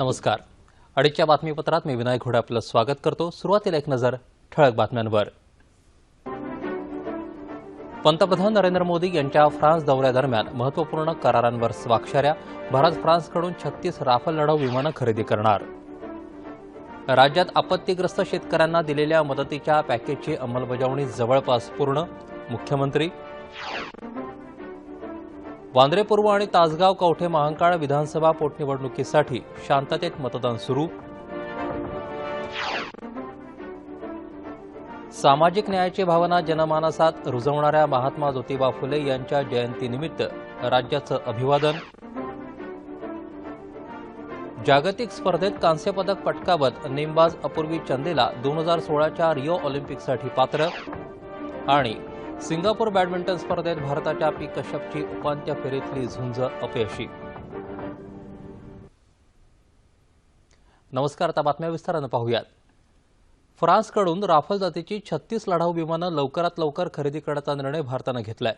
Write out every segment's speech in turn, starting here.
नमस्कार. अडीचच्या बातमीपत्रात मी विनायक घोडे आपलं स्वागत करतो. सुरुवातीला एक नजर ठळक बातम्यांवर. पंतप्रधान नरेंद्र मोदी यांच्या फ्रान्स दौऱ्यादरम्यान महत्त्वपूर्ण करारांवर स्वाक्षऱ्या भारत फ्रान्सकडून छत्तीस राफेल लढाऊ विमानं खरेदी करणार. राज्यात आपत्तीग्रस्त शेतकऱ्यांना दिलेल्या मदतीच्या पॅकेजची अंमलबजावणी जवळपास पूर्ण मुख्यमंत्री. वांद्रे पूर्व आणि तासगाव कवठे महांकाळ विधानसभा पोटनिवडणुकीसाठी शांततेत मतदान सुरू. सामाजिक न्यायाची भावना जनमानसात रुजवणाऱ्या महात्मा ज्योतिबा फुले यांच्या जयंतीनिमित्त राज्याचं अभिवादन. जागतिक स्पर्धेत कांस्यपदक पटकावत नेमबाज अपूर्वी चंदेला दोन हजार सोळाच्या रिओ ऑलिम्पिकसाठी पात्र. आणि सिंगापूर बॅडमिंटन स्पर्धेत भारताच्या पी कश्यपची उपांत्य फेरीतली झुंज अपयशी. नमस्कार आता बातम्या विस्तारानं पाहूयात. फ्रान्सकडून राफेल जातीची छत्तीस लढाऊ विमानं लवकरात लवकर खरेदी करण्याचा निर्णय भारतानं घेतलाय.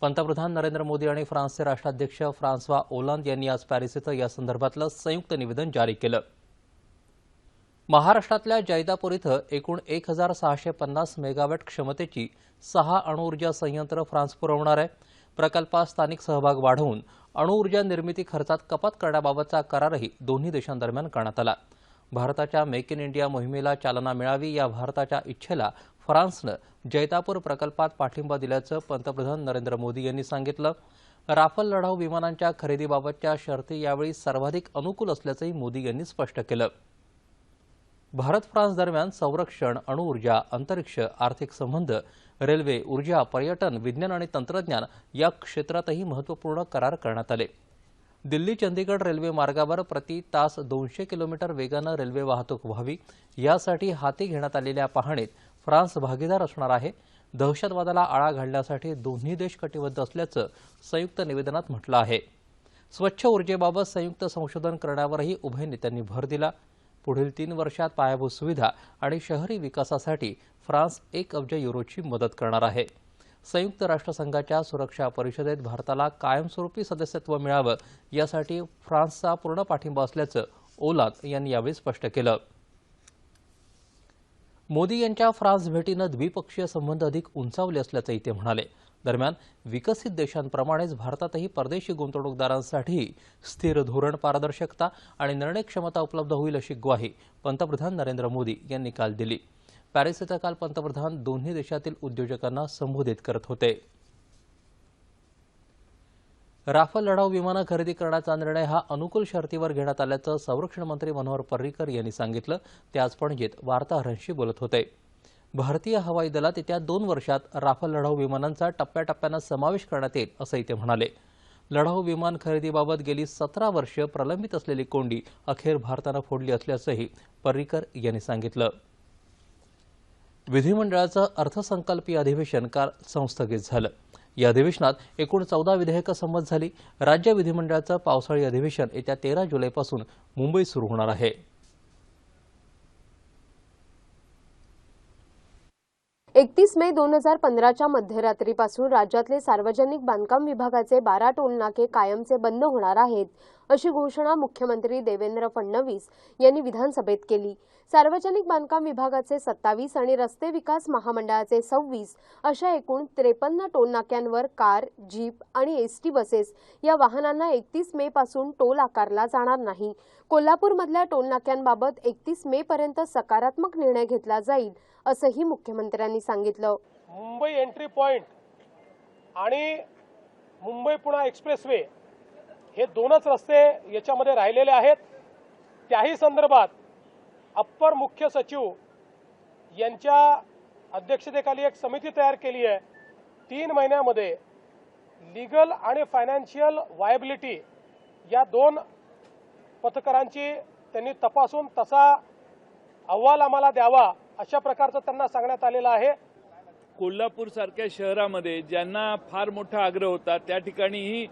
पंतप्रधान नरेंद्र मोदी आणि फ्रान्सचे राष्ट्राध्यक्ष फ्रान्सवा ओलांद यांनी आज पॅरिस इथं या संदर्भातलं संयुक्त निवेदन जारी केलं. महाराष्ट्रातल्या जैदापूर इथं एकूण एक हजार सहाशे पन्नास मेगावॅट क्षमतेची सहा अणुऊर्जा संयंत्र फ्रान्स पुरवणार आहे. प्रकल्पात स्थानिक सहभाग वाढवून अणुऊर्जा निर्मिती खर्चात कपात करण्याबाबतचा करारही दोन्ही देशांदरम्यान करण्यात आला. भारताच्या मेक इन इंडिया मोहिमेला चालना मिळावी या भारताच्या इच्छेला फ्रान्सनं जैतापूर प्रकल्पात पाठिंबा दिल्याचं पंतप्रधान नरेंद्र मोदी यांनी सांगितलं. राफेल लढाऊ विमानांच्या खरेदीबाबतच्या शर्ती यावेळी सर्वाधिक अनुकूल असल्याचंही मोदी यांनी स्पष्ट केलं. भारत फ्रान्स दरम्यान संरक्षण अणुऊर्जा अंतरिक्ष आर्थिक संबंध रेल्वे ऊर्जा पर्यटन विज्ञान आणि तंत्रज्ञान या क्षेत्रातही महत्त्वपूर्ण करार करण्यात आले. दिल्ली चंदीगड रेल्वे मार्गावर प्रति तास दोनशे किलोमीटर वेगानं रेल्वे वाहतूक व्हावी यासाठी हाती घेण्यात आलेल्या पाहणीत फ्रान्स भागीदार असणार आहे. दहशतवादाला आळा घालण्यासाठी दोन्ही देश कटिबद्ध असल्याचं संयुक्त निवेदनात म्हटलं आहे. स्वच्छ ऊर्जेबाबत संयुक्त संशोधन करण्यावरही उभय नेत्यांनी भर दिला. पुढील तीन वर्षात पायाभूत सुविधा आणि शहरी विकासासाठी फ्रान्स एक अब्ज युरोची मदत करणार आहे. संयुक्त राष्ट्रसंघाच्या सुरक्षा परिषदेत भारताला कायमस्वरूपी सदस्यत्व मिळावं यासाठी फ्रान्सचा पूर्ण पाठिंबा असल्याचं ओलाद यांनी यावेळी स्पष्ट केलं. मोदी यांच्या फ्रान्स भेटीनं द्विपक्षीय संबंध अधिक उंचावले असल्याचंही ते म्हणाले. दरम्यान विकसित देशांप्रमाणेच भारतातही परदेशी गुंतवणूकदारांसाठी स्थिर धोरण पारदर्शकता आणि निर्णय क्षमता उपलब्ध होईल अशी ग्वाही पंतप्रधान नरेंद्र मोदी यांनी काल दिली. पॅरिस इथं काल पंतप्रधान दोन्ही देशातील उद्योजकांना संबोधित करत होते. राफेल लढाऊ विमानं खरेदी करण्याचा निर्णय हा अनुकूल शर्तीवर घेण्यात आल्याचं संरक्षण मंत्री मनोहर पर्रिकर यांनी सांगितलं. ते आज पणजीत वार्ताहरांशी बोलत होते. भारतीय हवाई दलात येत्या दोन वर्षात राफेल लढाऊ विमानांचा टप्प्याटप्प्यानं समावेश करण्यात येईल असंही ते म्हणाले. लढाऊ विमान खरेदीबाबत गेली सतरा वर्ष प्रलंबित असलेली कोंडी अखेर भारतानं फोडली असल्याचंही पर्रिकर यांनी सांगितलं. विधिमंडळाचं अर्थसंकल्पीय अधिवेशन काल संस्थगित झालं. या अधिवेशनात एकूण चौदा विधेयकं संमत झाली. राज्य विधिमंडळाचं पावसाळी अधिवेशन येत्या तेरा जुलैपासून मुंबईत सुरू होणार आहे. एकतीस मे दोन हजार पंधराच्या मध्यरात्रीपासून राज्यातले सार्वजनिक बांधकाम विभागाचे बारा टोलनाके कायमचे बंद होणार आहेत. अशी घोषणा मुख्यमंत्री देवेंद्र फडणवीस यांनी विधानसभेत केली. सार्वजनिक बांधकाम विभागाचे सत्तावीस आणि रस्ते विकास महामंडळाचे सव्वीस अशा एकूण त्रेपन्न टोलनाक्यांवर कार जीप आणि एसटी बसेस या वाहनांना एकतीस मे पासून टोल आकारला जाणार नाही. कोल्हापूरमधल्या टोलनाक्यांबाबत एकतीस मे पर्यंत सकारात्मक निर्णय घेतला जाईल असंही मुख्यमंत्र्यांनी सांगितलं. मुंबई एंट्री पॉईंट आणि मुंबई पुणा एक्सप्रेसवे हे दोनच रस्ते याच्यामध्ये राहिलेले आहेत. त्याही संदर्भात अप्पर मुख्य सचिव यांच्या अध्यक्षतेखाली एक समिती तयार केली आहे. तीन महिन्यामध्ये लिगल आणि फायनान्शियल वायबिलिटी या दोन पथकरांची त्यांनी तपासून तसा अहवाल आम्हाला द्यावा अशा प्रकारचं त्यांना सांगण्यात आलेलं आहे. कोल्हापूर सारख्या शहरामध्ये ज्यांना फार मोठा आग्रह होता त्या ठिकाणीही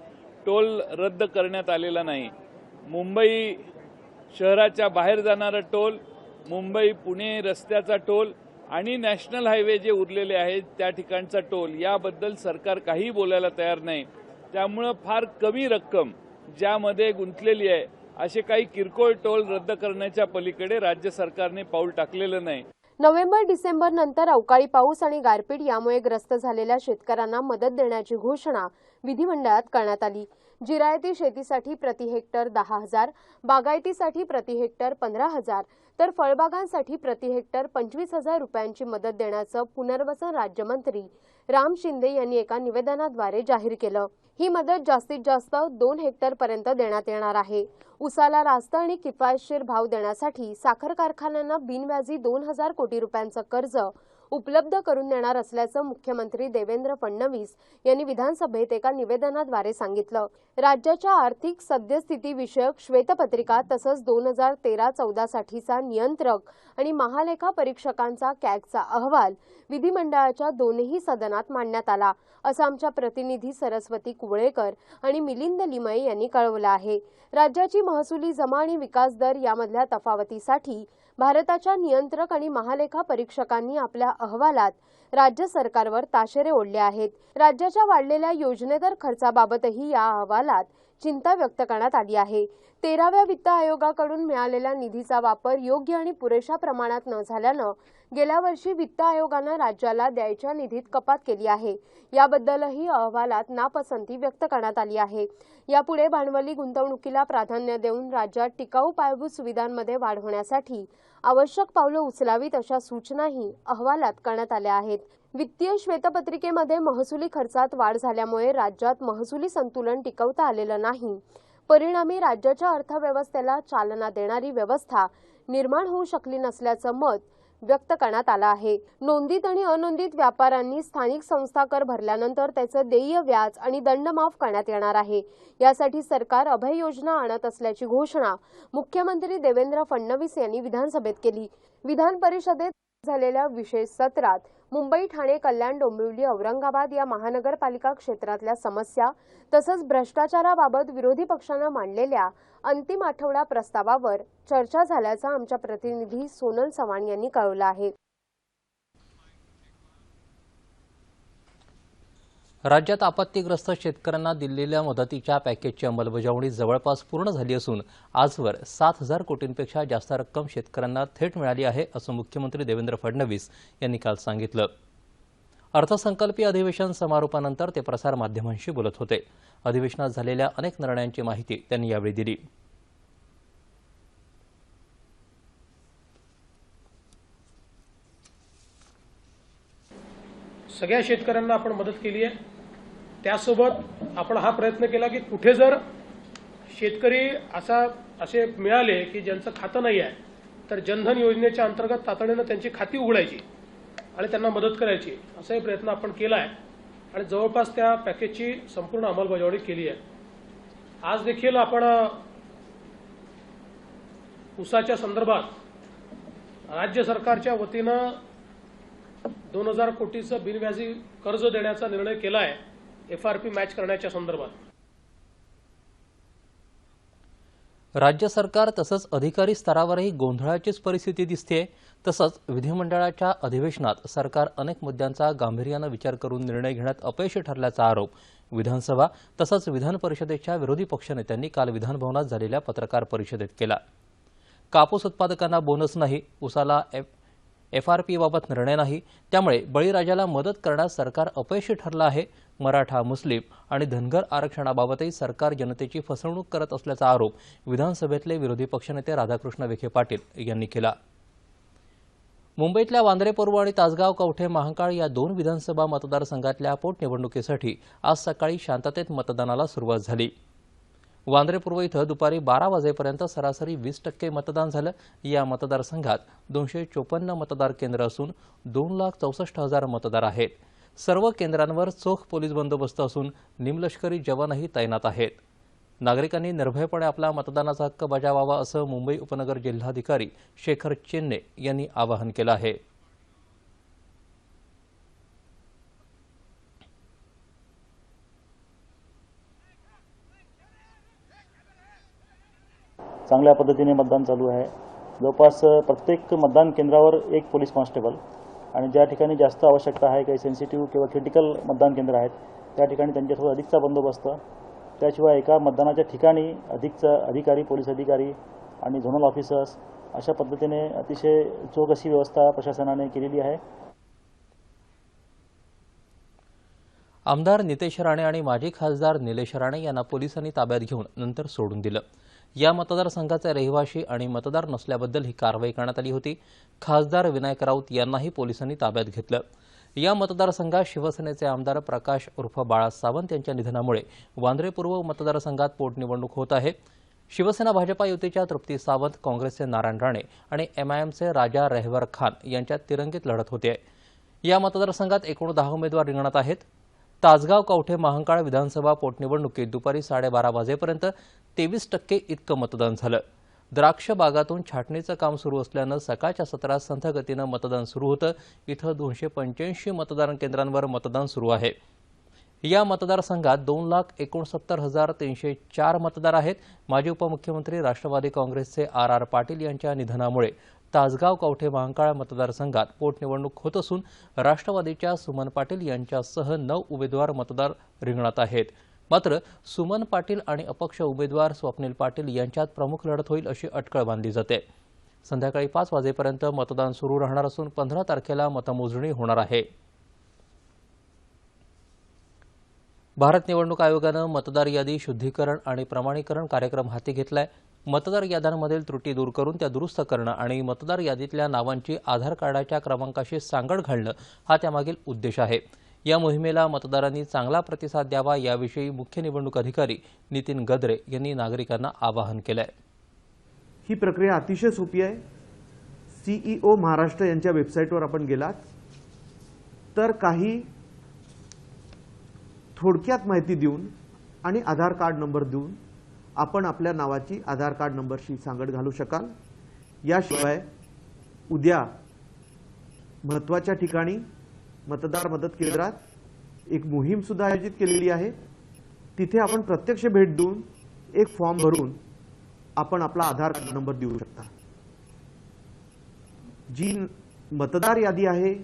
टोल रद्द करण्यात आलेला नाही. मुंबई शहराच्या बाहेर जाणारा टोल मुंबई पुणे रस्त्याचा टोल आणि नॅशनल हायवे जे उरलेले आहेत त्या ठिकाणचा टोल याबद्दल सरकार काहीही बोलायला तयार नाही. त्यामुळं फार कमी रक्कम ज्यामध्ये गुंतलेली आहे असे काही किरकोळ टोल रद्द करण्याच्या पलीकडे राज्य सरकारने पाऊल टाकलेलं नाही. नोव्हेंबर डिसेंबर नंतर अवकाळी पाऊस आणि गारपीट यामुळे ग्रस्त झालेल्या शेतकऱ्यांना मदत देण्याची घोषणा विधिमंडळात करण्यात आली. जिरायती शेतीसाठी प्रति हेक्टर दहा हजार बागायतीसाठी प्रति हेक्टर पंधरा हजार तर फळबागांसाठी प्रति हेक्टर पंचवीस हजार रुपयांची मदत देण्याचं पुनर्वसन राज्यमंत्री राम शिंदे यांनी एका निवेदनाद्वारे जाहीर केलं. ही मदत जास्तीत जास्त दोन हेक्टर पर्यंत देण्यात येणार आहे. उसाला रास्त आणि किफायतशीर भाव देण्यासाठी साखर कारखान्यांना बिनव्याजी दोन हजार कोटी रुपयांचं कर्ज उपलब्ध करून देणार असल्याचं मुख्यमंत्री देवेंद्र फडणवीस यांनी विधानसभेत एका निवेदनाद्वारे सांगितलं. राज्याच्या आर्थिक सद्यस्थितीविषयक श्वेतपत्रिका तसंच दोन हजार तेरा चौदा साठीचा नियंत्रक आणि महालेखा परीक्षकांचा कॅगचा अहवाल विधिमंडळाच्या दोनही सदनात मांडण्यात आला असं आमच्या प्रतिनिधी सरस्वती कुवळेकर आणि मिलिंद लिमये यांनी कळवलं आहे. राज्याची महसुली जमा आणि विकास दर यामधल्या तफावतीसाठी भारताच्या नियंत्रक आणि महालेखा परीक्षकांनी आपल्या अहवालात राज्य सरकारवर ताशेरे ओढले आहेत. राज्याच्या वाढलेल्या योजनेतर खर्चाबाबतही या अहवालात चिंता व्यक्त करण्यात आली आहे. तेराव्या वित्त आयोगाकडून मिळालेल्या निधीचा वापर योग्य आणि पुरेशा प्रमाणात न झाल्यानं गेल्या वर्षी वित्त आयोगानं राज्याला द्यायच्या निधीत कपात केली आहे. याबद्दलही अहवालात नापसंती व्यक्त करण्यात आली आहे. यापुढे भांडवली गुंतवणुकीला प्राधान्य देऊन राज्यात टिकाऊ पायाभूत सुविधांमध्ये वाढ होण्यासाठी आवश्यक पावलं उचलावीत अशा सूचनाही अहवालात करण्यात आल्या आहेत. वित्तीय श्वेतपत्रिकेमध्ये महसुली खर्चात वाढ झाल्यामुळे राज्यात महसुली संतुलन टिकवता आलेलं नाही. परिणामी राज्याच्या अर्थव्यवस्थेला चालना देणारी व्यवस्था निर्माण होऊ शकली नसल्याचं मत व्यक्त करण्यात आलं आहे. नोंदीत आणि अनोंदित व्यापाऱ्यांनी स्थानिक संस्था कर भरल्यानंतर त्याचं देय व्याज आणि दंड माफ करण्यात येणार आहे. यासाठी सरकार अभय योजना आणत असल्याची घोषणा मुख्यमंत्री देवेंद्र फडणवीस यांनी विधानसभेत केली. विधान परिषदेत झालेल्या विशेष सत्रात मुंबई ठाणे कल्याण डोंबिवली औरंगाबाद या महानगरपालिका क्षेत्रातल्या समस्या तसंच भ्रष्टाचाराबाबत विरोधी पक्षानं मांडलेल्या अंतिम आठवडा प्रस्तावावर चर्चा झाल्याचं आमच्या प्रतिनिधी सोनल चव्हाण यांनी कळवलं आहे. राज्यात आपत्तीग्रस्त शेतकऱ्यांना दिलेल्या मदतीच्या पॅकेजची अंमलबजावणी जवळपास पूर्ण झाली असून आजवर सात हजार कोटींपेक्षा जास्त रक्कम शेतकऱ्यांना थेट मिळाली आहे असं मुख्यमंत्री देवेंद्र फडणवीस यांनी काल सांगितलं. अर्थसंकल्पीय अधिवेशन समारोपानंतर ते प्रसारमाध्यमांशी बोलत होते. अधिवेशनात झालेल्या अनेक निर्णयांची माहिती त्यांनी यावेळी दिली. सगळ्या शेतकऱ्यांना आपण मदत केली आहे. त्यासोबत आपण हा प्रयत्न केला की कुठे जर शेतकरी असा असे मिळाले की ज्यांचं खातं नाही आहे तर जनधन योजनेच्या अंतर्गत तातडीनं त्यांची खाती उघडायची आणि त्यांना मदत करायची असाही प्रयत्न आपण केला आहे. आणि जवळपास त्या पॅकेजची संपूर्ण अंमलबजावणी केली आहे. आज देखील आपण उसाच्या संदर्भात राज्य सरकारच्या वतीनं दोन हजार कोटीचं बिनव्याजी कर्ज देण्याचा निर्णय केला आहे. एफ आर पी मॅच करण्याच्या संदर्भात. राज्य सरकार तसंच अधिकारी स्तरावरही गोंधळाचीच परिस्थिती दिसते तसंच विधिमंडळाच्या अधिवेशनात सरकार अनेक मुद्द्यांचा गांभीर्यानं विचार करून निर्णय घेण्यात अपयशी ठरल्याचा आरोप. विधानसभा तसंच विधान परिषदेच्या विरोधी पक्षनेत्यांनी काल विधानभवनात झालेल्या पत्रकार परिषदेत केला. कापूस उत्पादकांना बोनस नाही उसाला एफ एफ आर पीबाबत निर्णय नाही. त्यामुळे बळीराजाला मदत करण्यास सरकार अपयशी ठरलं आहे. मराठा मुस्लिम आणि धनगर आरक्षणाबाबतही सरकार जनतेची फसवणूक करत असल्याचा आरोप विधानसभेतले विरोधी पक्षनेते राधाकृष्ण विखे पाटील यांनी केला. मुंबईतल्या वांद्रे पूर्व आणि तासगाव कवठे महांकाळ या दोन विधानसभा मतदारसंघातल्या पोटनिवडणुकीसाठी आज सकाळी शांततेत मतदानाला सुरुवात झाली. वांद्रे पूर्व इथं दुपारी बारा वाजेपर्यंत सरासरी वीस टक्के मतदान झालं. या मतदारसंघात दोनशे चोपन्न मतदार केंद्र असून दोन लाख चौसष्ट हजार मतदार आहेत. सर्व केंद्रांवर चोख पोलीस बंदोबस्त असून निमलष्करी जवानही तैनात आहेत. नागरिकांनी निर्भयपणे आपला मतदानाचा हक्क बजावावा असं मुंबई उपनगर जिल्हाधिकारी शेखर चेन्ने यांनी आवाहन केलं आहे. चांगल्या पद्धतीने मतदान चालू आहे. जवळपास प्रत्येक मतदान केंद्रावर एक पोलीस कॉन्स्टेबल आणि ज्या ठिकाणी जास्त आवश्यकता आहे काही सेन्सिटिव्ह किंवा क्रिटिकल मतदान केंद्र आहेत त्या ठिकाणी त्यांच्यासोबत अधिकचा बंदोबस्त. त्याशिवाय एका मतदानाच्या ठिकाणी अधिकचा अधिकारी पोलीस अधिकारी आणि झोनल ऑफिसर्स अशा पद्धतीने अतिशय चोख अशी व्यवस्था प्रशासनाने केलेली आहे. आमदार नितेश राणे आणि माजी खासदार निलेश राणे यांना पोलिसांनी ताब्यात घेऊन नंतर सोडून दिलं. या मतदारसंघाचे रहिवाशी आणि मतदार नसल्याबद्दल ही कारवाई करण्यात आली होती. खासदार विनायक राऊत यांनाही पोलिसांनी ताब्यात घेतलं. या मतदारसंघात शिवसेनेचे आमदार प्रकाश उर्फ बाळा सावंत यांच्या निधनामुळे वांद्रे पूर्व मतदारसंघात पोटनिवडणूक होत आहे. शिवसेना भाजपा युतीच्या तृप्ती सावंत काँग्रेसचे नारायण राणे आणि एमआयएमचे राजा रेहवर खान यांच्यात तिरंगीत लढत होते. या मतदारसंघात एकूण दहा उमेदवार रिंगणात आहेत. तासगाव कवठे महांकाळ विधानसभा पोटनिवडणुकीत दुपारी साडेबारा वाजेपर्यंत तेवीस टक्के इतकं मतदान झालं. द्राक्ष बागातून छाटणीचं काम सुरू असल्यानं सकाळच्या सत्रात संथगतीनं मतदान सुरू होतं. इथं दोनशे पंच्याऐंशी मतदान केंद्रांवर मतदान सुरू आहे. या मतदारसंघात दोन लाख एकोणसत्तर हजार तीनशे चार मतदार आहेत. माजी उपमुख्यमंत्री राष्ट्रवादी काँग्रेसचे आर आर पाटील यांच्या निधनामुळे तासगाव कवठे महांकाळ मतदारसंघात पोटनिवडणूक होत असून राष्ट्रवादीच्या सुमन पाटील यांच्यासह नऊ उमेदवार मतदार रिंगणात आहेत. मात्र सुमन पाटील आणि अपक्ष उमेदवार स्वप्नील पाटील यांच्यात प्रमुख लढत होईल अशी अटकळ बांधली जाते. संध्याकाळी पाच वाजेपर्यंत मतदान सुरू राहणार असून पंधरा तारखेला मतमोजणी होणार आहे. भारत निवडणूक आयोगानं मतदार यादी शुद्धीकरण आणि प्रमाणीकरण कार्यक्रम हाती घेतलाय. मतदार याद्यांमधील त्रुटी दूर करून त्या दुरुस्त करणं आणि मतदार यादीतल्या नावांची आधार कार्डाच्या क्रमांकाशी सांगड घालणं हा त्यामागील उद्देश आहे. या मोहिमेला मतदारांनी चांगला प्रतिसाद द्यावा याविषयी मुख्य निवडणूक अधिकारी नितीन गद्रे यांनी नागरिकांना आवाहन केलंय. ही प्रक्रिया अतिशय सोपी आहे. सीईओ महाराष्ट्र यांच्या वेबसाईटवर आपण गेलात. तर काही थोडक्यात माहिती देऊन आणि आधार कार्ड नंबर देऊन आपण आपल्या नावाची आधार कार्ड नंबरशी सांगड घालू शकाल. याशिवाय उद्या महत्त्वाच्या ठिकाणी मतदार मदत केंद्रात एक मोहीम सुद्धा आयोजित केलेली आहे. तिथे आपण प्रत्यक्ष भेट देऊन एक फॉर्म भरून आपण आपला आधार कार्ड नंबर देऊ शकता. जी मतदार यादी आहे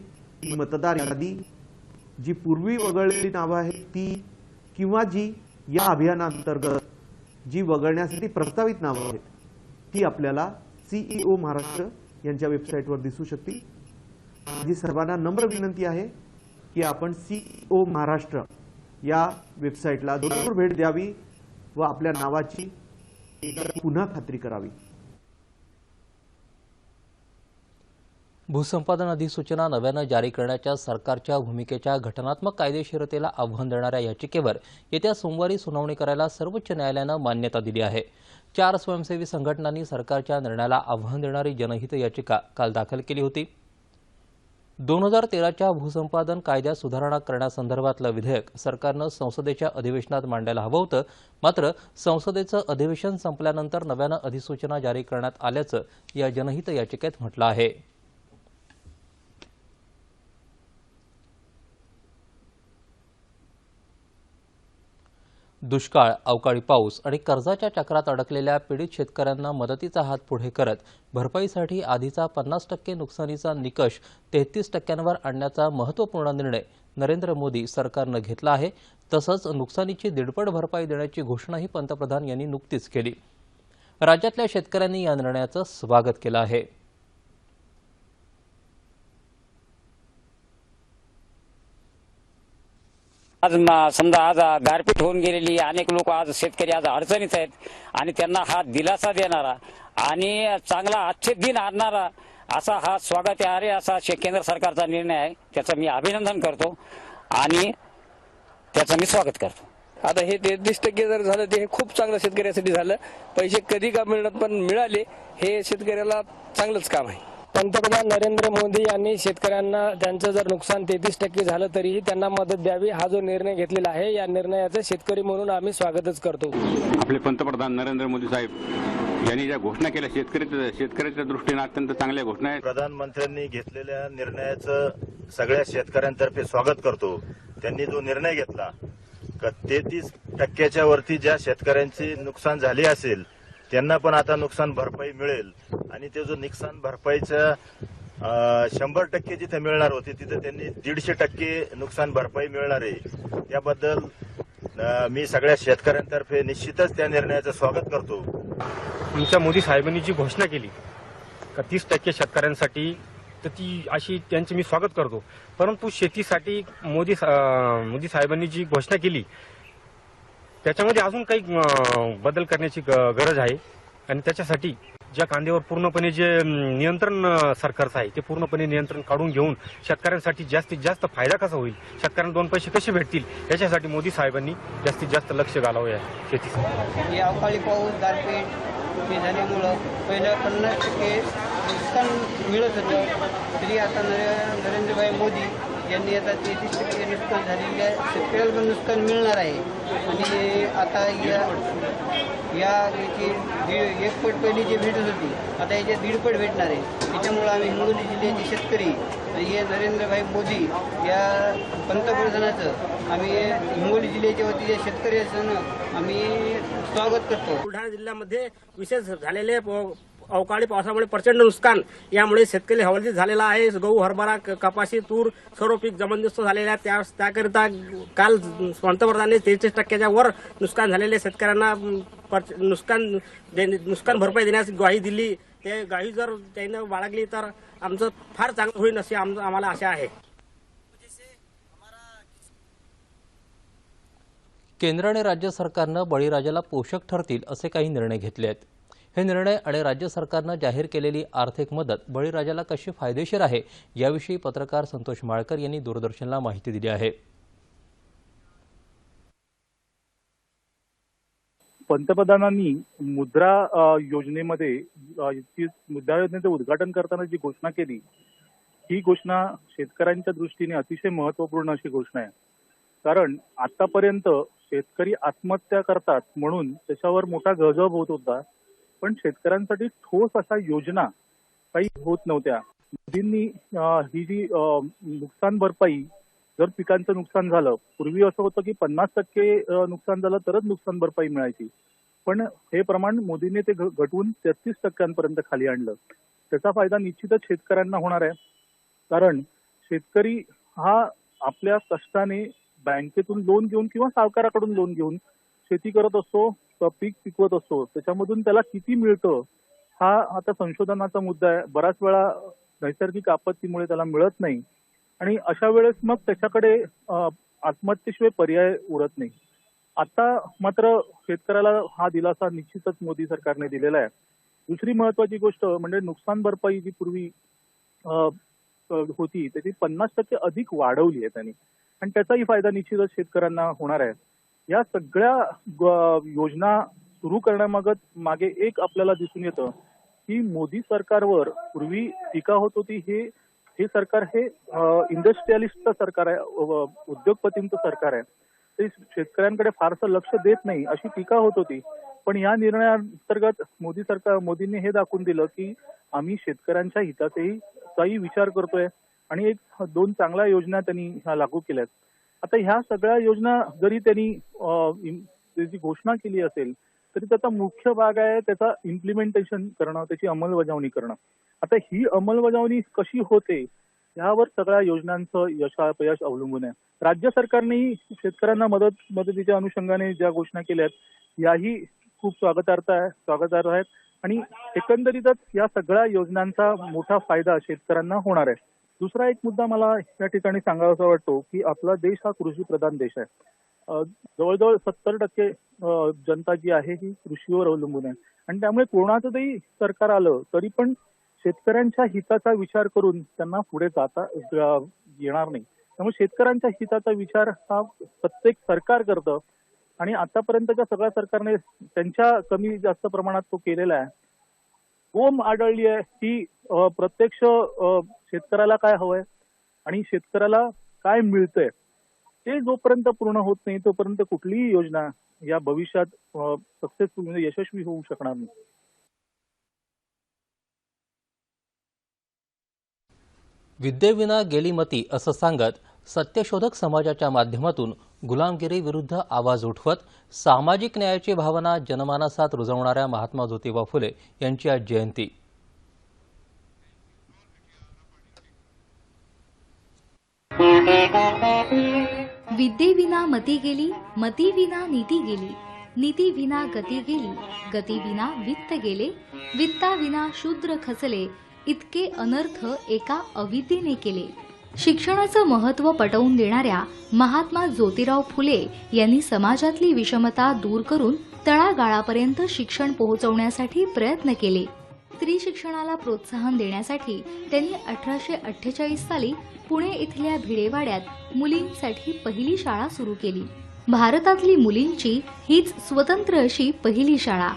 ती मतदार यादी जी पूर्वी वगळलेली नावं आहेत ती किंवा जी या अभियानांतर्गत जी वगळण्यासाठी प्रस्तावित नावं आहेत ती आपल्याला सीईओ महाराष्ट्र यांच्या वेबसाईटवर दिसू शकतील. माझी सर्वांना नम्र विनंती आहे की आपण सीईओ महाराष्ट्र या वेबसाईटला जरूर भेट द्यावी व आपल्या नावाची पुन्हा खात्री करावी. भूसंपादन अधिसूचना नव्यानं जारी करण्याच्या सरकारच्या भूमिकेच्या घटनात्मक कायदेशीरतेला आव्हान देणाऱ्या याचिकेवर येत्या सोमवारी सुनावणी करायला सर्वोच्च न्यायालयानं मान्यता दिली आहे. चार स्वयंसेवी संघटनांनी सरकारच्या निर्णयाला आव्हान देणारी जनहित याचिका काल दाखल केली होती. दोन हजार तेराच्या भूसंपादन कायद्यात सुधारणा करण्यासंदर्भातलं विधेयक सरकारनं संसदेच्या अधिवेशनात मांडायला हवं होतं. मात्र संसदेचं अधिवेशन संपल्यानंतर नव्यानं अधिसूचना जारी करण्यात आल्याचं या जनहित याचिकेत म्हटलं आहे. दुष्काळ अवकाळी पाऊस आणि कर्जाच्या चक्रात अडकलेल्या पीडित शेतकऱ्यांना मदतीचा हात पुढे करत भरपाईसाठी आधीचा पन्नास टक्के नुकसानीचा निकष तेहतीस टक्क्यांवर आणण्याचा महत्त्वपूर्ण निर्णय नरेंद्र मोदी सरकारनं घेतला आहे. तसंच नुकसानीची दीडपट भरपाई देण्याची घोषणाही पंतप्रधान यांनी नुकतीच केली. राज्यातल्या शेतकऱ्यांनी या निर्णयाचं स्वागत केलं आहे. आज समजा आज गारपीट होऊन गेलेली अनेक लोक आज शेतकरी आज अडचणीत आहेत आणि त्यांना हा दिलासा देणारा आणि चांगला आजचे दिन आणणारा असा हा स्वागत आहे असा केंद्र सरकारचा निर्णय आहे. त्याचं मी अभिनंदन करतो आणि त्याचं मी स्वागत करतो. आता हे तेहतीस टक्के जर झालं ते हे खूप चांगलं शेतकऱ्यासाठी झालं. पैसे कधी का मिळत पण मिळाले हे शेतकऱ्याला चांगलंच काम आहे. पंतप्रधान नरेंद्र मोदी यांनी शेतकऱ्यांना त्यांचं जर नुकसान तेहतीस टक्के झालं तरीही त्यांना मदत द्यावी हा जो निर्णय घेतलेला आहे या निर्णयाचं शेतकरी म्हणून आम्ही स्वागतच करतो. आपले पंतप्रधान नरेंद्र मोदी साहेब यांनी ज्या घोषणा केल्या शेतकरी शेतकऱ्याच्या दृष्टीने अत्यंत चांगल्या घोषणा आहेत. प्रधानमंत्र्यांनी घेतलेल्या निर्णयाचं सगळ्या शेतकऱ्यांतर्फे स्वागत करतो. त्यांनी जो निर्णय घेतला का तेहतीस टक्क्याच्या वरती ज्या शेतकऱ्यांची नुकसान झाले असेल त्यांना पण आता नुकसान भरपाई मिळेल. आणि ते जो नुकसान भरपाईचा शंभर टक्के जिथे मिळणार होते तिथे त्यांनी दीडशे टक्के नुकसान भरपाई मिळणार आहे. त्याबद्दल मी सगळ्या शेतकऱ्यांतर्फे निश्चितच त्या निर्णयाचं स्वागत करतो. आमच्या मोदी साहेबांनी जी घोषणा केली का तीस टक्के शेतकऱ्यांसाठी तर ती अशी त्यांचे मी स्वागत करतो. परंतु शेतीसाठी मोदी सा- मोदी साहेबांनी जी घोषणा केली त्याच्यामध्ये अजून काही बदल करण्याची ग- गरज आहे. आणि त्याच्यासाठी ज्या कांद्यावर पूर्णपणे जे नियंत्रण सरकारचं आहे ते पूर्णपणे नियंत्रण काढून घेऊन शेतकऱ्यांसाठी जास्तीत जास्त फायदा कसा होईल? शेतकऱ्यांना दोन पैसे कसे भेटतील? याच्यासाठी मोदी साहेबांनी जास्तीत जास्त लक्ष घालावं या शेतीसाठी अवकाळी पाऊस गारपीट हे झाल्यामुळं पहिल्या पन्नास टक्के नुकसान मिळत होतं. तरी आता नरेंद्रभाई मोदी ज्यांनी आता तेहतीस टक्के नुकसान झालेल्या शेतकऱ्याला पण नुकसान मिळणार आहे. आणि आता या या याची दीड एक पट पहिली जी भेटत होती आता याच्या दीडपट भेटणार आहे. त्याच्यामुळं आम्ही हिंगोली जिल्ह्याचे शेतकरी आणि हे नरेंद्रभाई मोदी या पंतप्रधानाचं आम्ही हिंगोली जिल्ह्याच्या वतीने शेतकऱ्याचं आम्ही स्वागत करतो. बुलढाणा जिल्ह्यामध्ये विशेष झालेले अवकाळी पावसामुळे प्रचंड नुकसान यामुळे शेतकरी हवालदिल झालेला आहे. गहू हरभरा कपाशी तूर सर्व पीक जबरदस्त झालेले आहे त्या त्याकरिता काल पंतप्रधानांनी तेहतीस टक्क्याच्या वर नुकसान झालेल्या शेतकऱ्यांना नुकसान दे- नुकसान भरपाई देण्यास ग्वाही दिली. ते ग्वाही जर त्यानं बाळगली तर आमचं फार चांगलं होईल अशी आम्हाला आशा आहे. केंद्र आणि राज्य सरकारनं बळीराजाला पोषक ठरतील असे काही निर्णय घेतले आहेत हे निर्णय आणि राज्य सरकारनं जाहीर केलेली आर्थिक मदत बळीराजाला कशी फायदेशीर आहे याविषयी पत्रकार संतोष माळकर यांनी दूरदर्शनला माहिती दिली आहे. पंतप्रधानांनी मुद्रा योजनेमध्ये मुद्रा योजनेचं उद्घाटन करताना जी घोषणा केली ही घोषणा शेतकऱ्यांच्या दृष्टीने अतिशय महत्त्वपूर्ण अशी घोषणा आहे. कारण आतापर्यंत शेतकरी आत्महत्या करतात म्हणून त्याच्यावर मोठा गजब होत होता. पण शेतकऱ्यांसाठी ठोस अशा योजना काही होत नव्हत्या. मोदींनी ही जी नुकसान भरपाई जर पिकांचं नुकसान झालं पूर्वी असं होतं की पन्नास टक्के नुकसान झालं तरच नुकसान भरपाई मिळायची. पण हे प्रमाण मोदींनी ते घटवून तेहतीस टक्क्यांपर्यंत खाली आणलं. त्याचा फायदा निश्चितच शेतकऱ्यांना होणार आहे. कारण शेतकरी हा आपल्या कष्टाने बँकेतून लोन घेऊन किंवा सावकाराकडून लोन घेऊन शेती करत असतो प- पीक पिकवत असतो. त्याच्यामधून त्याला किती मिळतं हा आता संशोधनाचा मुद्दा आहे. बराच वेळा नैसर्गिक आपत्तीमुळे त्याला मिळत नाही. आणि अशा वेळेस मग त्याच्याकडे आत्महत्येशिवाय पर्याय उरत नाही. आता मात्र शेतकऱ्याला हा दिलासा निश्चितच मोदी सरकारने दिलेला आहे. दुसरी महत्वाची गोष्ट म्हणजे नुकसान भरपाई जी पूर्वी होती त्याची पन्नास टक्के अधिक वाढवली आहे त्यांनी. आणि त्याचाही फायदा निश्चितच शेतकऱ्यांना होणार आहे. या सगळ्या योजना सुरू करण्यामागत मागे एक आपल्याला दिसून येतं की मोदी सरकारवर पूर्वी टीका होत होती हे हे सरकार हे इंडस्ट्रियलिस्टचं सरकार आहे उद्योगपतींचं सरकार आहे. ते शेतकऱ्यांकडे फारसं लक्ष देत नाही अशी टीका होत होती. पण या निर्णयाअंतर्गत मोदी सरकार मोदींनी हे दाखवून दिलं की आम्ही शेतकऱ्यांच्या हिताचाही विचार करतोय. आणि एक दोन चांगल्या योजना त्यांनी ह्या लागू केल्यात. आता ह्या सगळ्या योजना जरी त्यांनी त्याची घोषणा केली असेल तरी त्याचा मुख्य भाग आहे त्याचा इम्प्लिमेंटेशन करणं त्याची अंमलबजावणी करणं. आता ही अंमलबजावणी कशी होते यावर सगळ्या योजनांचं यशापयश अवलंबून आहे. राज्य सरकारनेही शेतकऱ्यांना मदत मदतीच्या अनुषंगाने ज्या घोषणा केल्यात याही खूप स्वागतार्थ आहे स्वागतार्ह आहेत. आणि एकंदरीतच या सगळ्या योजनांचा मोठा फायदा शेतकऱ्यांना होणार आहे. दुसरा एक मुद्दा मला या ठिकाणी सांगावासा वाटतो की आपला देश हा कृषी प्रधान देश आहे. जवळजवळ सत्तर टक्के जनता जी आहे ही कृषीवर अवलंबून आहे. आणि त्यामुळे कोणाचं जरी सरकार आलं तरी पण शेतकऱ्यांच्या हिताचा विचार करून त्यांना पुढे जाता येणार नाही. त्यामुळे शेतकऱ्यांच्या हिताचा विचार हा प्रत्येक सरकार करतं. आणि आतापर्यंतच्या सगळ्या सरकारने त्यांच्या कमी जास्त प्रमाणात तो केलेला आहे. बोम आढळली आहे की प्रत्यक्ष शेतकऱ्याला काय हवंय आणि शेतकऱ्याला काय मिळतंय ते जोपर्यंत पूर्ण होत नाही तोपर्यंत कुठलीही योजना या भविष्यात सक्सेसफुल म्हणजे यशस्वी होऊ शकणार नाही. विद्येविना गेली मती असं सांगत सत्यशोधक समाजाच्या माध्यमातून गुलामगिरी विरुद्ध आवाज उठवत सामाजिक न्यायाची भावना जनमानसात रुजवणाऱ्या महात्मा ज्योतिबा फुले यांची आज जयंती. विद्येविना मती गेली मती विना नीती गेली नीती विना गती गेली गती विना वित्त गेले वित्ता विना शूद्र खचले इतके अनर्थ एका अविद्येने केले. शिक्षणाचं महत्त्व पटवून देणाऱ्या महात्मा ज्योतिराव फुले यांनी समाजातली विषमता दूर करून तळागाळापर्यंत शिक्षण पोहोचवण्यासाठी प्रयत्न केले. स्त्री शिक्षणाला प्रोत्साहन देण्यासाठी त्यांनी अठराशे अठ्ठेचाळीस साली पुणे इथल्या भिडेवाड्यात मुलींसाठी पहिली शाळा सुरू केली. भारतातली मुलींची हीच स्वतंत्र अशी पहिली शाळा.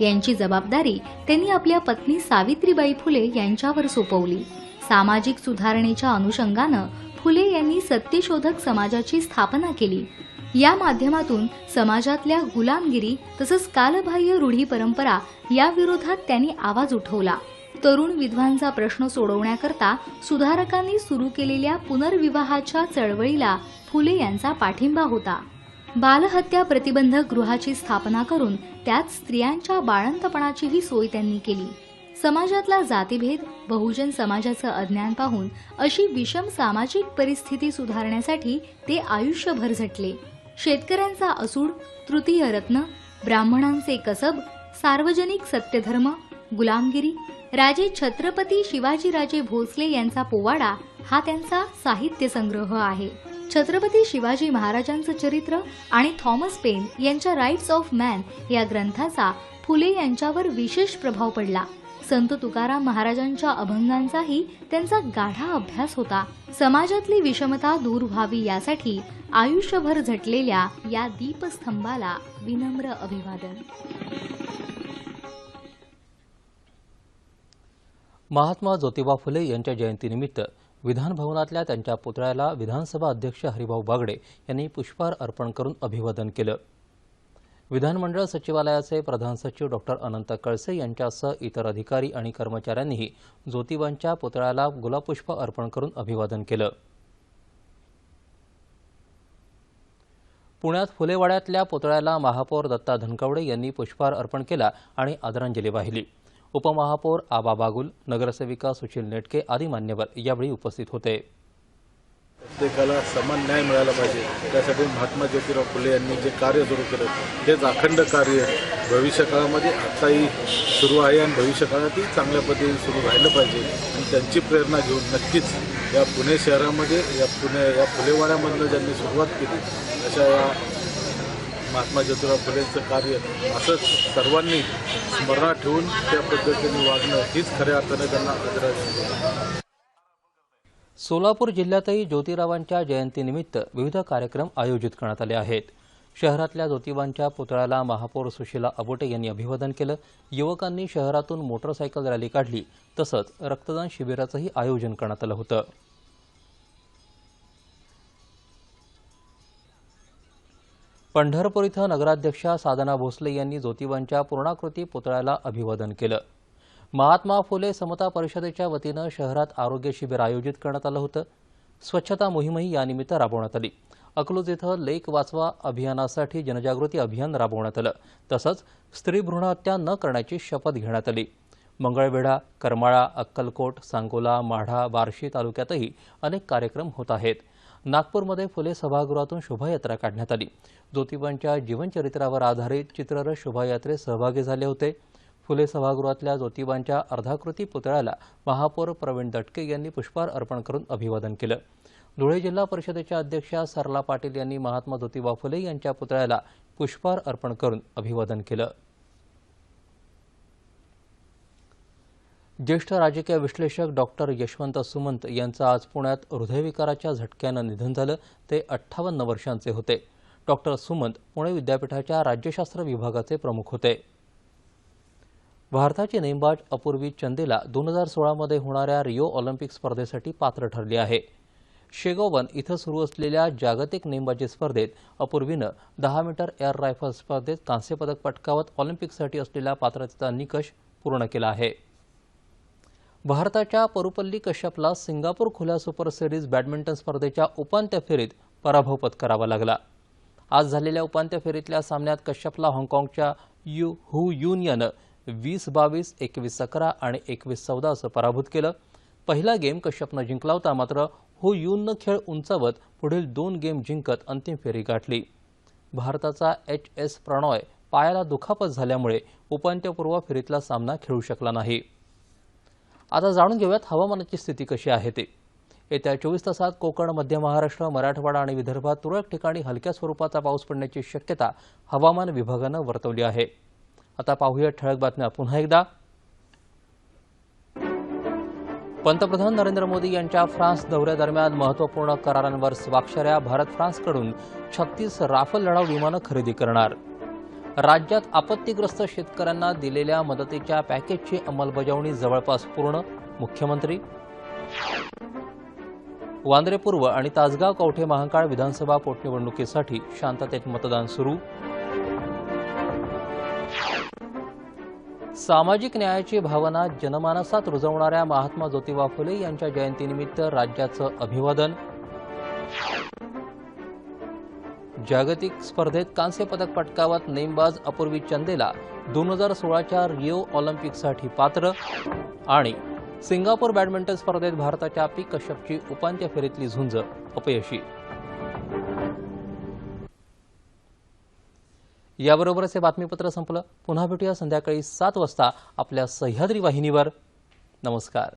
यांची जबाबदारी त्यांनी आपल्या पत्नी सावित्रीबाई फुले यांच्यावर सोपवली. सामाजिक सुधारणेच्या अनुषंगानं फुले यांनी सत्यशोधक समाजाची स्थापना केली. या माध्यमातून समाजातल्या गुलामगिरी तसंच कालबाह्य रूढी परंपरा याविरोधात त्यांनी आवाज उठवला. तरुण विधवांचा प्रश्न सोडवण्याकरता सुधारकांनी सुरू केलेल्या पुनर्विवाहाच्या चळवळीला फुले यांचा पाठिंबा होता. बालहत्या प्रतिबंधक गृहाची स्थापना करून त्यात स्त्रियांच्या बाळंतपणाचीही सोय त्यांनी केली. समाजातला जातीभेद बहुजन समाजाचं अज्ञान पाहून अशी विषम सामाजिक परिस्थिती सुधारण्यासाठी ते आयुष्यभर झटले. शेतकऱ्यांचा असूड तृतीय रत्न ब्राह्मणांचे कसब सार्वजनिक सत्यधर्म गुलामगिरी राजे छत्रपती शिवाजीराजे भोसले यांचा पोवाडा हा त्यांचा साहित्य संग्रह आहे. छत्रपती शिवाजी महाराजांचं चरित्र आणि थॉमस पेन यांच्या राईट्स ऑफ मॅन या ग्रंथाचा फुले यांच्यावर विशेष प्रभाव पडला. संत तुकाराम महाराजांच्या अभंगांचाही त्यांचा गाढा अभ्यास होता. समाजातली विषमता दूर व्हावी यासाठी आयुष्यभर झटलेल्या या दीपस्तंभाला विनम्र अभिवादन. महात्मा ज्योतिबा फुले यांच्या जयंतीनिमित्त विधानभवनातल्या त्यांच्या पुतळ्याला विधानसभा अध्यक्ष हरिभाऊ बागडे यांनी पुष्पहार अर्पण करून अभिवादन केलं. विधानमंडळ सचिवालयाचे प्रधान सचिव डॉक्टर अनंत कळसे यांच्यासह इतर अधिकारी आणि कर्मचाऱ्यांनीही ज्योतिबांच्या पुतळ्याला गुलाबपुष्प अर्पण करून अभिवादन केलं. पुण्यात फुलेवाड्यातल्या पुतळ्याला महापौर दत्ता धनकवडे यांनी पुष्पहार अर्पण केला आणि आदरांजली वाहिली. उपमहापौर आबा बागुल नगरसेविका सुशील नेटके आदी मान्यवर यावेळी उपस्थित होते. प्रत्येकाला समान न्याय मिळाला पाहिजे. त्यासाठी महात्मा ज्योतिराव फुले यांनी जे कार्य सुरू केलं तेच अखंड कार्य भविष्य काळामध्ये आत्ताही सुरू आहे आणि भविष्य काळातही चांगल्या पद्धतीने सुरू राहिलं पाहिजे. आणि त्यांची प्रेरणा घेऊन नक्कीच या पुणे शहरामध्ये या पुणे या फुलेवाड्यामधनं ज्यांनी सुरुवात केली अशा या महात्मा ज्योतिराव फुलेंचं कार्य असंच सर्वांनी स्मरणात ठेवून त्या पद्धतीने वागणं हीच खऱ्या अर्थाने त्यांना आदरांजली सोलापूर जिल्ह्यातही ज्योतिरावांच्या जयंतीनिमित्त विविध कार्यक्रम आयोजित करण्यात आले आहेत. शहरातल्या ज्योतिबांच्या पुतळ्याला महापौर सुशीला अबोटे यांनी अभिवादन केलं. युवकांनी शहरातून मोटरसायकल रॅली काढली. तसंच रक्तदान शिबिराचंही आयोजन करण्यात आलं होतं. पंढरपूर इथं नगराध्यक्षा साधना भोसले यांनी ज्योतिबांच्या पूर्णाकृती पुतळ्याला अभिवादन केलं. महात्मा फुले समता परिषदेच्या वतीनं शहरात आरोग्य शिबिर आयोजित करण्यात आलं होतं. स्वच्छता मोहीमही यानिमित्त राबवण्यात आली. अकलूज इथं लेक वाचवा अभियानासाठी जनजागृती अभियान राबवण्यात आलं. तसंच स्त्री भ्रूणहत्या न करण्याची शपथ घेण्यात आली. मंगळवेढा करमाळा अक्कलकोट सांगोला माढा बार्शी तालुक्यातही अनेक कार्यक्रम होत आहेत. नागपूरमध्ये फुले सभागृहातून शोभायात्रा काढण्यात आली. ज्योतिबांच्या जीवनचरित्रावर आधारित चित्ररथ शोभायात्रेत सहभागी झाले होते. फुले सभागृहातल्या ज्योतिबांच्या अर्धाकृती पुतळ्याला महापौर प्रवीण दटके यांनी पुष्पहार अर्पण करून अभिवादन केलं. धुळे जिल्हा परिषदेच्या अध्यक्षा सरला पाटील यांनी महात्मा ज्योतिबा फुले यांच्या पुतळ्याला पुष्पहार अर्पण करून अभिवादन केलं. ज्येष्ठ राजकीय विश्लेषक डॉक्टर यशवंत सुमंत यांचं आज पुण्यात हृदयविकाराच्या झटक्यानं निधन झालं. ते अठ्ठावन्न वर्षांचे होते. डॉक्टर सुमंत पुणे विद्यापीठाच्या राज्यशास्त्र विभागाचे प्रमुख होते. भारताची नेमबाज अपूर्वी चंदेला दोन हजार सोळामध्ये होणाऱ्या रिओ ऑलिम्पिक स्पर्धेसाठी पात्र ठरली आहे. शेगोवन इथं सुरू असलेल्या जागतिक नेमबाजी स्पर्धेत अपूर्वीनं दहा मीटर एअर रायफल स्पर्धेत कांस्यपदक पटकावत ऑलिम्पिकसाठी असलेला पात्रतेचा निकष पूर्ण केला आहे. भारताच्या परुपल्ली कश्यपला सिंगापूर खुल्या सुपर सिरीज बॅडमिंटन स्पर्धेच्या उपांत्य फेरीत पराभव पत्करावा लागला. आज झालेल्या उपांत्य फेरीतल्या सामन्यात कश्यपला हाँगकाँगच्या यू हू युन यानं वीस बावीस एकवीस अकरा आणि एकवीस चौदा असं पराभूत केलं. पहिला गेम कश्यपनं जिंकला होता मात्र हो युननं खेळ उंचावत पुढील दोन गेम जिंकत अंतिम फेरी गाठली. भारताचा एच एस प्रणॉय पायाला दुखापत झाल्यामुळे उपांत्यपूर्व फेरीतला सामना खेळू शकला नाही. आता जाणून घेऊयात हवामानाची स्थिती कशी आहे ते. येत्या चोवीस तासात कोकण मध्य महाराष्ट्र मराठवाडा आणि विदर्भात तुरळक ठिकाणी हलक्या स्वरूपाचा पाऊस पडण्याची शक्यता हवामान विभागानं वर्तवली आहे. आता पाहूया ठळक बातम्या पुन्हा एकदा. पंतप्रधान नरेंद्र मोदी यांच्या फ्रान्स दौऱ्यादरम्यान महत्त्वपूर्ण करारांवर स्वाक्षऱ्या भारत फ्रान्सकडून छत्तीस राफेल लढाऊ विमानं खरेदी करणार. राज्यात आपत्तीग्रस्त शेतकऱ्यांना दिलेल्या मदतीच्या पॅकेजची अंमलबजावणी जवळपास पूर्ण मुख्यमंत्री. वांद्रे पूर्व आणि तासगाव कवठे महांकाळ विधानसभा पोटनिवडणुकीसाठी शांततेत मतदान सुरू. सामाजिक न्यायाची भावना जनमानसात रुजवणाऱ्या महात्मा ज्योतिबा फुले यांच्या जयंतीनिमित्त राज्याचं अभिवादन. जागतिक स्पर्धेत कांस्य पदक पटकावत नेमबाज अपूर्वी चंदेला दोन हजार सोळाच्या रिओ ऑलिम्पिकसाठी पात्र आणि सिंगापूर बॅडमिंटन स्पर्धेत भारताच्या पी कश्यपची उपांत्य फेरीतली झुंज अपयशी. याबरोबरच हे बातमीपत्र संपलं. पुन्हा भेटूया संध्याकाळी सात वाजता आपल्या सह्याद्री वाहिनीवर. नमस्कार.